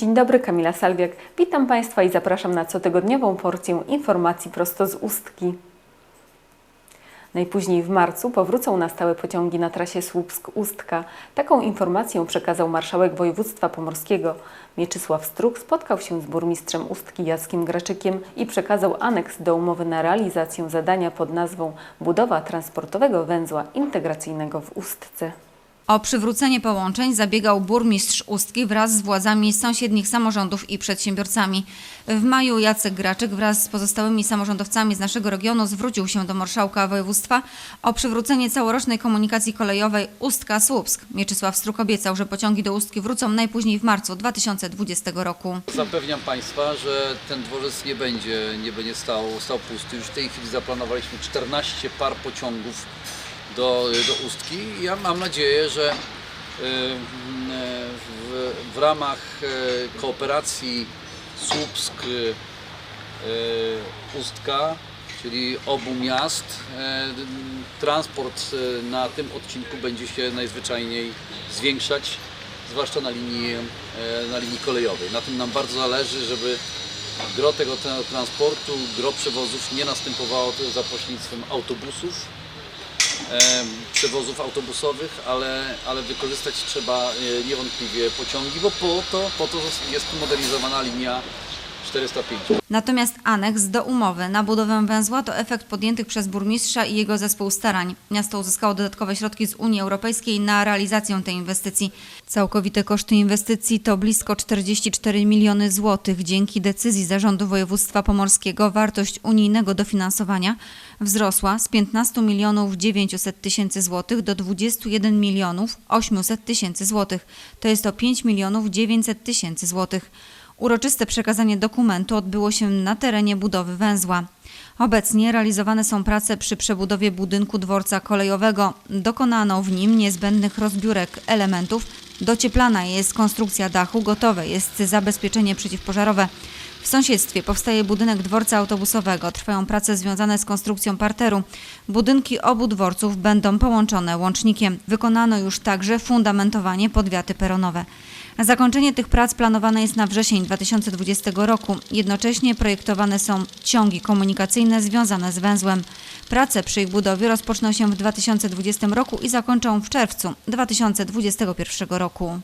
Dzień dobry, Kamila Salwiak. Witam Państwa i zapraszam na cotygodniową porcję informacji prosto z Ustki. Najpóźniej w marcu powrócą na stałe pociągi na trasie Słupsk-Ustka. Taką informację przekazał marszałek województwa pomorskiego. Mieczysław Struk spotkał się z burmistrzem Ustki Jackiem Graczykiem i przekazał aneks do umowy na realizację zadania pod nazwą Budowa transportowego węzła integracyjnego w Ustce. O przywrócenie połączeń zabiegał burmistrz Ustki wraz z władzami sąsiednich samorządów i przedsiębiorcami. W maju Jacek Graczyk wraz z pozostałymi samorządowcami z naszego regionu zwrócił się do marszałka województwa o przywrócenie całorocznej komunikacji kolejowej Ustka-Słupsk. Mieczysław Struk obiecał, że pociągi do Ustki wrócą najpóźniej w marcu 2020 roku. Zapewniam Państwa, że ten dworzec nie będzie, nie będzie stał, stał pusty. Już w tej chwili zaplanowaliśmy 14 par pociągów do, do Ustki ja mam nadzieję, że y, w, w ramach y, kooperacji Słupsk y, Ustka, czyli obu miast, transport na tym odcinku będzie się najzwyczajniej zwiększać, zwłaszcza na linii, e, na linii kolejowej. Na tym nam bardzo zależy, żeby gro tego tra- transportu, gro przewozów nie następowało za pośrednictwem autobusów, przewozów autobusowych, ale, ale wykorzystać trzeba e, niewątpliwie pociągi, bo po to, po to jest modernizowana linia 405. Natomiast aneks do umowy na budowę węzła to efekt podjętych przez burmistrza i jego zespół starań. Miasto uzyskało dodatkowe środki z Unii Europejskiej na realizację tej inwestycji. Całkowite koszty inwestycji to blisko 44 miliony złotych. Dzięki decyzji Zarządu Województwa Pomorskiego wartość unijnego dofinansowania wzrosła z 15 milionów 900 tysięcy złotych do 21 milionów 800 tysięcy złotych. To jest o 5 milionów 900 tysięcy złotych. Uroczyste przekazanie dokumentu odbyło się na terenie budowy węzła. Obecnie realizowane są prace przy przebudowie budynku dworca kolejowego. Dokonano w nim niezbędnych rozbiórek elementów. Docieplana jest konstrukcja dachu, gotowe jest zabezpieczenie przeciwpożarowe. W sąsiedztwie powstaje budynek dworca autobusowego. Trwają prace związane z konstrukcją parteru. Budynki obu dworców będą połączone łącznikiem. Wykonano już także fundamentowanie podwiaty peronowe. Zakończenie tych prac planowane jest na wrzesień 2020 roku. Jednocześnie projektowane są ciągi komunikacyjne związane z węzłem. Prace przy ich budowie rozpoczną się w 2020 roku i zakończą w czerwcu 2021 roku.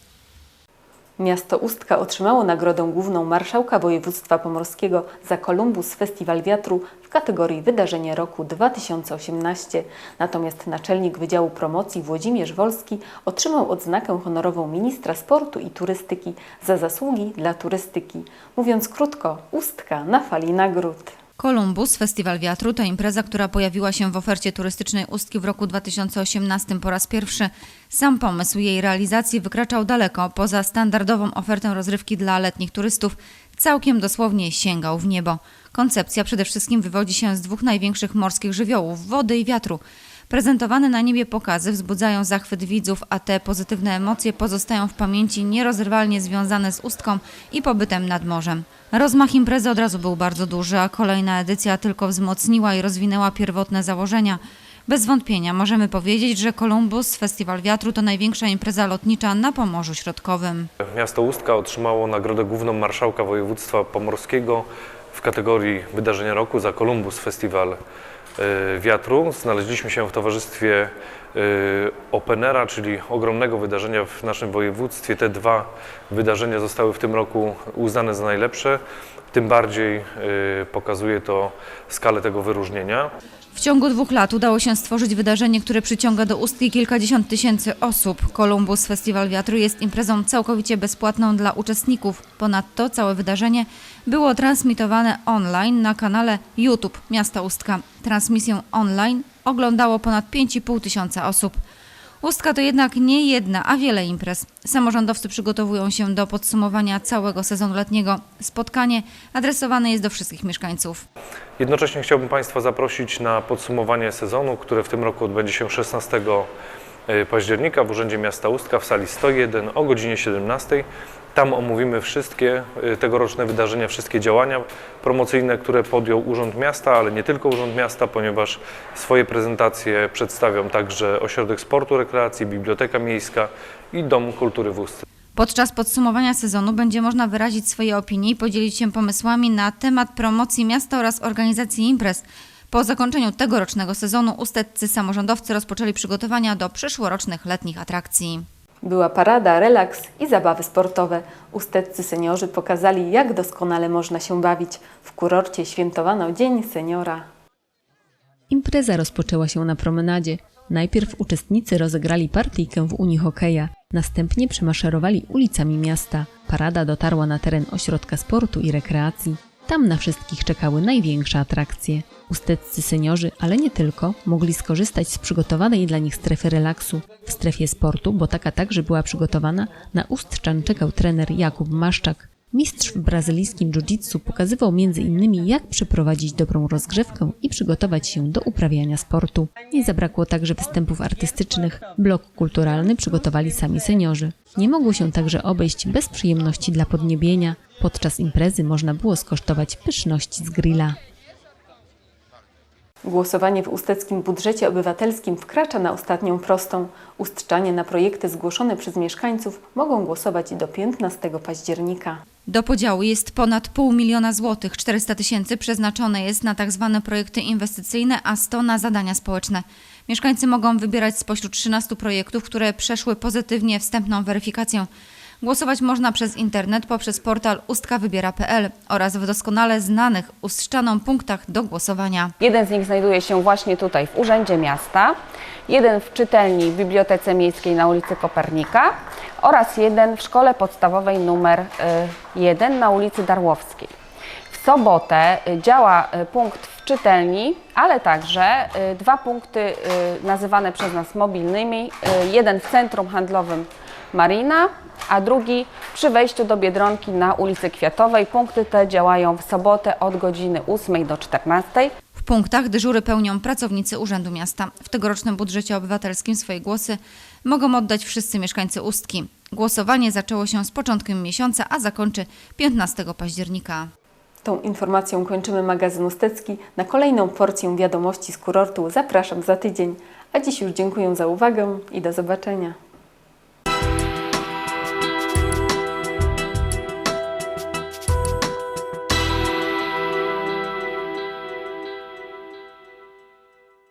Miasto Ustka otrzymało nagrodę główną Marszałka Województwa Pomorskiego za Kolumbus Festiwal Wiatru w kategorii Wydarzenie Roku 2018. Natomiast naczelnik Wydziału Promocji Włodzimierz Wolski otrzymał odznakę honorową Ministra Sportu i Turystyki za zasługi dla turystyki. Mówiąc krótko, Ustka na fali nagród. Kolumbus Festiwal Wiatru to impreza, która pojawiła się w ofercie turystycznej Ustki w roku 2018 po raz pierwszy. Sam pomysł jej realizacji wykraczał daleko poza standardową ofertę rozrywki dla letnich turystów. Całkiem dosłownie sięgał w niebo. Koncepcja przede wszystkim wywodzi się z dwóch największych morskich żywiołów wody i wiatru. Prezentowane na niebie pokazy wzbudzają zachwyt widzów, a te pozytywne emocje pozostają w pamięci nierozerwalnie związane z Ustką i pobytem nad morzem. Rozmach imprezy od razu był bardzo duży, a kolejna edycja tylko wzmocniła i rozwinęła pierwotne założenia. Bez wątpienia możemy powiedzieć, że Columbus Festiwal Wiatru to największa impreza lotnicza na Pomorzu Środkowym. Miasto Ustka otrzymało nagrodę główną Marszałka Województwa Pomorskiego w kategorii Wydarzenia Roku za Kolumbus Festiwal Wiatru. Znaleźliśmy się w towarzystwie e, Openera, czyli ogromnego wydarzenia w naszym województwie. Te dwa wydarzenia zostały w tym roku uznane za najlepsze. Tym bardziej e, pokazuje to skalę tego wyróżnienia. W ciągu dwóch lat udało się stworzyć wydarzenie, które przyciąga do Ustki kilkadziesiąt tysięcy osób. Columbus Festiwal Wiatru jest imprezą całkowicie bezpłatną dla uczestników. Ponadto całe wydarzenie było transmitowane online na kanale YouTube Miasta Ustka. Transmisję online oglądało ponad 5,5 tysiąca osób. Ustka to jednak nie jedna, a wiele imprez. Samorządowcy przygotowują się do podsumowania całego sezonu letniego. Spotkanie adresowane jest do wszystkich mieszkańców. Jednocześnie chciałbym Państwa zaprosić na podsumowanie sezonu, które w tym roku odbędzie się 16 października w Urzędzie Miasta Ustka w sali 101 o godzinie 17. Tam omówimy wszystkie y, tegoroczne wydarzenia, wszystkie działania promocyjne, które podjął Urząd Miasta, ale nie tylko Urząd Miasta, ponieważ swoje prezentacje przedstawią także Ośrodek Sportu, Rekreacji, Biblioteka Miejska i Dom Kultury w. Podczas podsumowania sezonu będzie można wyrazić swoje opinie i podzielić się pomysłami na temat promocji miasta oraz organizacji imprez. Po zakończeniu tegorocznego sezonu usteccy samorządowcy rozpoczęli przygotowania do przyszłorocznych letnich atrakcji. Była parada, relaks i zabawy sportowe. Usteccy seniorzy pokazali, jak doskonale można się bawić. W kurorcie świętowano Dzień Seniora. Impreza rozpoczęła się na promenadzie. Najpierw uczestnicy rozegrali partyjkę w Unii Hokeja, następnie przemaszerowali ulicami miasta. Parada dotarła na teren ośrodka sportu i rekreacji. Tam na wszystkich czekały największe atrakcje. Usteccy seniorzy, ale nie tylko, mogli skorzystać z przygotowanej dla nich strefy relaksu. W strefie sportu, bo taka także była przygotowana, na Ustczan czekał trener Jakub Maszczak. Mistrz w brazylijskim jiu-jitsu pokazywał m.in. jak przeprowadzić dobrą rozgrzewkę i przygotować się do uprawiania sportu. Nie zabrakło także występów artystycznych. Blok kulturalny przygotowali sami seniorzy. Nie mogło się także obejść bez przyjemności dla podniebienia. Podczas imprezy można było skosztować pyszności z grilla. Głosowanie w usteckim budżecie obywatelskim wkracza na ostatnią prostą. Ustczanie na projekty zgłoszone przez mieszkańców mogą głosować do 15 października. Do podziału jest ponad pół miliona złotych, 400 tysięcy przeznaczone jest na tak zwane projekty inwestycyjne, a 100 na zadania społeczne. Mieszkańcy mogą wybierać spośród 13 projektów, które przeszły pozytywnie wstępną weryfikację. Głosować można przez internet poprzez portal ustkawybiera.pl oraz w doskonale znanych Ustszczanom punktach do głosowania. Jeden z nich znajduje się właśnie tutaj w Urzędzie Miasta, jeden w czytelni w Bibliotece Miejskiej na ulicy Kopernika oraz jeden w Szkole Podstawowej numer 1 na ulicy Darłowskiej. W sobotę y, działa y, punkt w czytelni, ale także y, dwa punkty y, nazywane przez nas mobilnymi. Y, Jeden w centrum handlowym Marina, a drugi przy wejściu do Biedronki na ulicy Kwiatowej. Punkty te działają w sobotę od godziny 8 do 14. Punktach dyżury pełnią pracownicy Urzędu Miasta. W tegorocznym budżecie obywatelskim swoje głosy mogą oddać wszyscy mieszkańcy Ustki. Głosowanie zaczęło się z początkiem miesiąca, a zakończy 15 października. Tą informacją kończymy magazyn Ustecki. Na kolejną porcję wiadomości z kurortu zapraszam za tydzień. A dziś już dziękuję za uwagę i do zobaczenia.